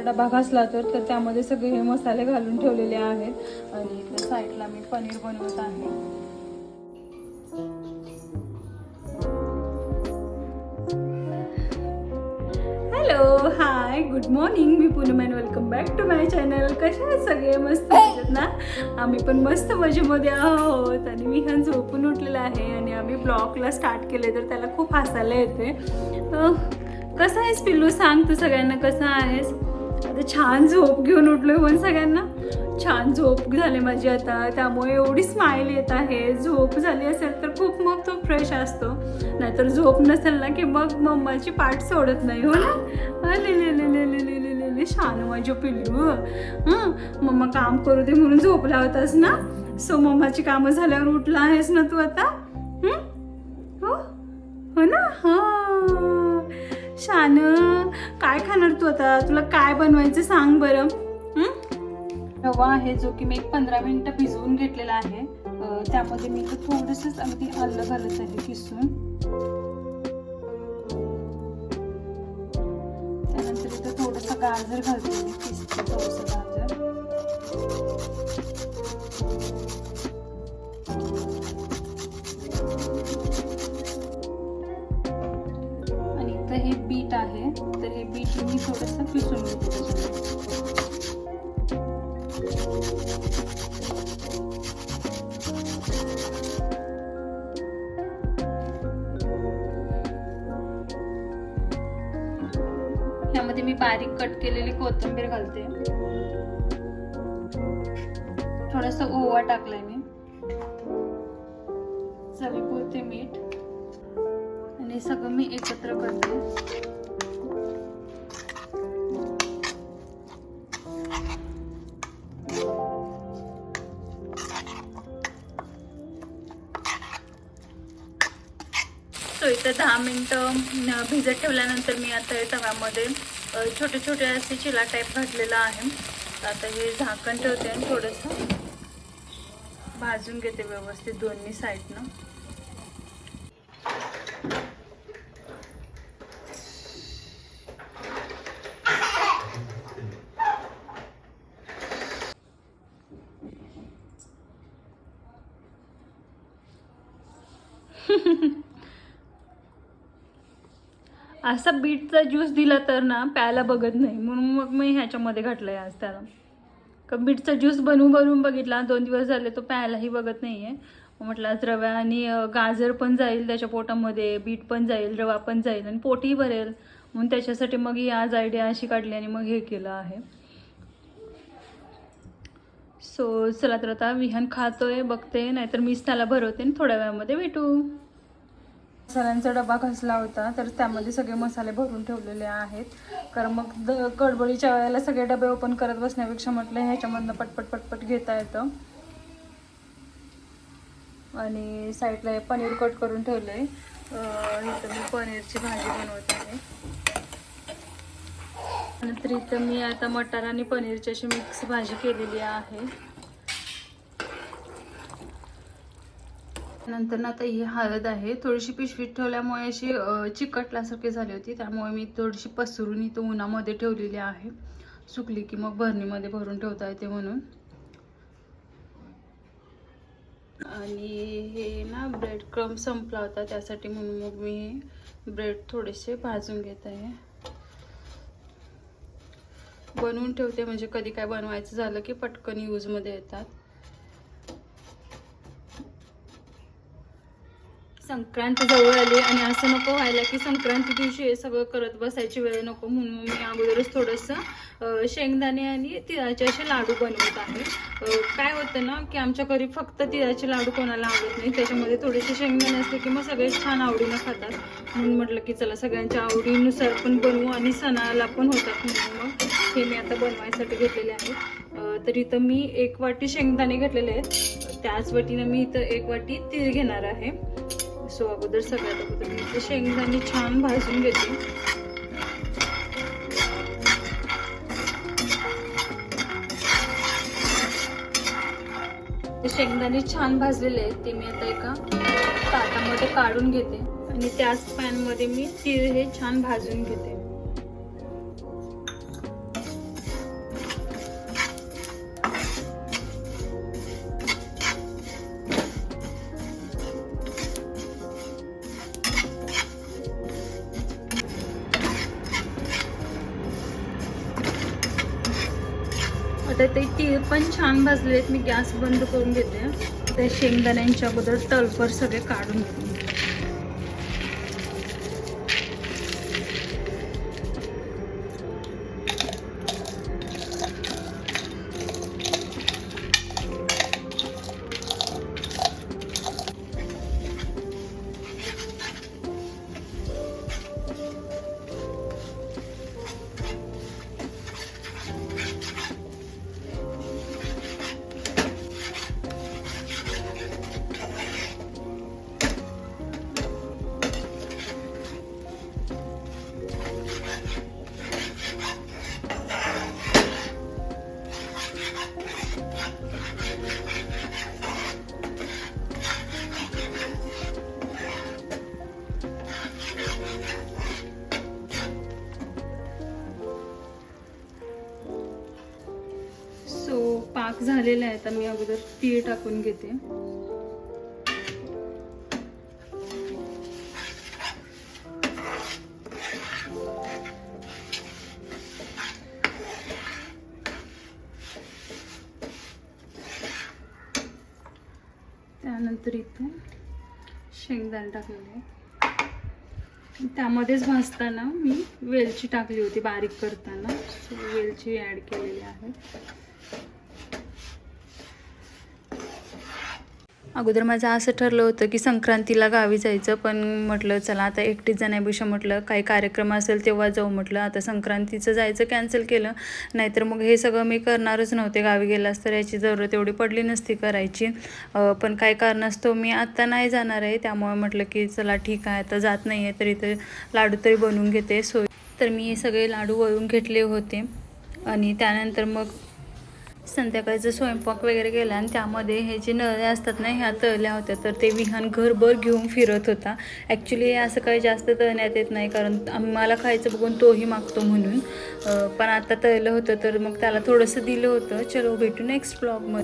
डबा घासला तर तर त्यामध्ये सगळे हे मसाले घालून ठेवलेले आहेत. आणि इथे साईडला मी पनीर बनवत आहे. Hello hi good morning me Poonam and welcome back to my channel कसे आहेत सगळे? मस्त आहेत ना? आम्ही पण मस्त मजेमध्ये आहोत. आणि मी हा झोपून उठलेला आहे आणि आम्ही ब्लॉगला स्टार्ट केले तर त्याला खूप हसायला येते कसा आहेस पिल्लू? सांग तू सगळ्यांना कसा आहेस? आता छान झोप घेऊन उठलोय पण सगळ्यांना. छान झोप झाली माझी आता. त्यामुळे एवढी स्माईल येत आहे. झोप झाली असेल तर खूप मग तो फ्रेश असतो. नाहीतर झोप नसेल ना की मग मम्माची पाठ सोडत नाही. हो ना? लिहिले छान माझी पिल्लू. हां. मम्मा काम करू दे म्हणून झोपला होतास ना? सो मम्माची कामं झाल्यावर उठला आहेस ना तू आता? हो? हो? ना? हा. छान खाणार तू आता? तुला काय बनवायचं सांग बरं. रवा आहे जो की मी एक पंधरा मिनिटं भिजवून घेतलेला आहे. त्यामध्ये मी इथं थोडंसंच अगदी आलं घालत आहे किसून त्यानंतर इथं थोडंसं गाजर घालते. मी किसते थोडंसं गाजर. ह्यामध्ये मी बारीक कट केलेली कोथिंबीर घालते. थोडस ओवा टाकलाय मी. चवीपुरते मीठ. आणि सगळं मी एकत्र करते. सो इथं दहा मिनटं भिजत ठेवल्यानंतर मी आता हे तव्यामध्ये छोटे छोटे असे चिला टाईप घातलेलं आहे. आता हे झाकण ठेवते आणि थोडंसं भाजून घेते व्यवस्थित दोन्ही साईडनं असा बीटचा ज्यूस दिला तर ना प्यायला बघत नाही. म्हणून मग मी ह्याच्यामध्ये घातलं आहे आज त्याला. का बीटचा ज्यूस बनवून बनवून बघितला. दोन दिवस झाले तो प्यायलाही बघत नाही आहे म्हटलं आज रव्या आणि गाजर पण जाईल त्याच्या पोटामध्ये बीट पण जाईल रवा पण जाईल आणि पोटही भरेल. म्हणून त्याच्यासाठी मग ही आज आयडिया अशी काढली आणि मग हे केलं आहे. सो चला तर आता विहान खातोय बघते नाहीतर मीच त्याला भरवते आणि थोड्या वेळामध्ये भेटू. मसाल्यांचा डबा घासला होता तर त्यामध्ये सगळे मसाले भरून ठेवलेले आहेत. कारण मग द गडबडीच्या वेळेला सगळे डबे ओपन करत बसण्यापेक्षा म्हटलं ह्याच्यामधनं पटपट पटपट घेता येतं. आणि साईडला पनीर कट करून ठेवलं आहे इथं मी पनीरची भाजी बनवत आहे. नंतर इथं मी आता मटार आणि पनीरची अशी मिक्स भाजी केलेली आहे. नंतर ना आता ही हळद आहे. थोडीशी पिशवीत ठेवल्यामुळे अशी चिकटल्यासारखी झाली होती. त्यामुळे मी थोडीशी पसरून इथं उन्हामध्ये ठेवलेली आहे. सुकली की मग भरणीमध्ये भरून ठेवता येते म्हणून. आणि हे ना ब्रेड क्रम संपला होता त्यासाठी म्हणून मग मी हे ब्रेड थोडेसे भाजून घेत आहे. बनवून ठेवते. म्हणजे कधी काय बनवायचं झालं की पटकन यूजमध्ये येतात. संक्रांत जवळ आली आणि असं नको व्हायला की संक्रांती दिवशी हे सगळं करत बसायची वेळ नको म्हणून मी अगोदरच थोडंसं शेंगदाणे आणि तिळाचे असे लाडू बनवत आहे. काय होतं ना की आमच्या घरी फक्त तिळाचे लाडू कोणाला आवडत नाही त्याच्यामध्ये थोडेसे शेंगदाणे असले की मग सगळे छान आवडीनं खातात. म्हणून म्हटलं की चला सगळ्यांच्या आवडीनुसार पण बनवू आणि सणाला पण होतात म्हणून मग हे मी आता बनवायसाठी घेतलेले आहेत तर इथं मी एक वाटी शेंगदाणे घेतलेले आहेत. त्याच वाटीनं मी इथं एक वाटी तीळ घेणार आहे. सो अगोदर सगळ्यात अगोदर मी ते शेंगदाणे छान भाजून घेते. शेंगदाणे छान भाजलेले आहेत ते मी आता एका ताटामध्ये काढून घेते. आणि त्याच पॅनमध्ये मी तीळ हे छान भाजून घेते. आता ते तीळ पण छान भाजले आहेत मी गॅस बंद करून घेते. त्या शेंगदाण्यांच्या अगोदर तळफर सगळे काढून घेते. पाक झालेला आहे आता मी अगोदर तीळ टाकून घेते. त्यानंतर इथे शेंगदाणे टाकलेले त्यामध्येच भाजताना मी वेलची टाकली होती बारीक करताना. सो वेलची ॲड केलेली आहे. अगोदर माझं असं ठरलं होतं की संक्रांतीला गावी जायचं पण म्हटलं चला आता एकटीच जाण्यापेक्षा म्हटलं काही कार्यक्रम असेल तेव्हा जाऊ म्हटलं. आता संक्रांतीचं जायचं कॅन्सल केलं. नाहीतर मग हे सगळं मी करणारच नव्हते. गावी गेलास तर याची जरूरत एवढी पडली नसती करायची. पण काय कारणास्तव मी आत्ता नाही जाणार आहे. त्यामुळे म्हटलं की चला ठीक आहे. आता जात नाही आहे तर लाडू तरी बनवून घेते सोय. तर मी हे सगळे लाडू वळून घेतले होते. आणि त्यानंतर मग संध्याकाळचं स्वयंपाक वगैरे केला आणि त्यामध्ये हे जे नळ्या असतात ना ह्या तळल्या होत्या. तर ते विहान घरभर घेऊन फिरत होता. ॲक्च्युली असं काही जास्त तळण्यात येत नाही कारण आम्हाला खायचं बघून तोही मागतो म्हणून. पण आता तळलं होतं तर मग त्याला थोडंसं दिलं होतं. चलो भेटू नेक्स्ट ब्लॉगमध्ये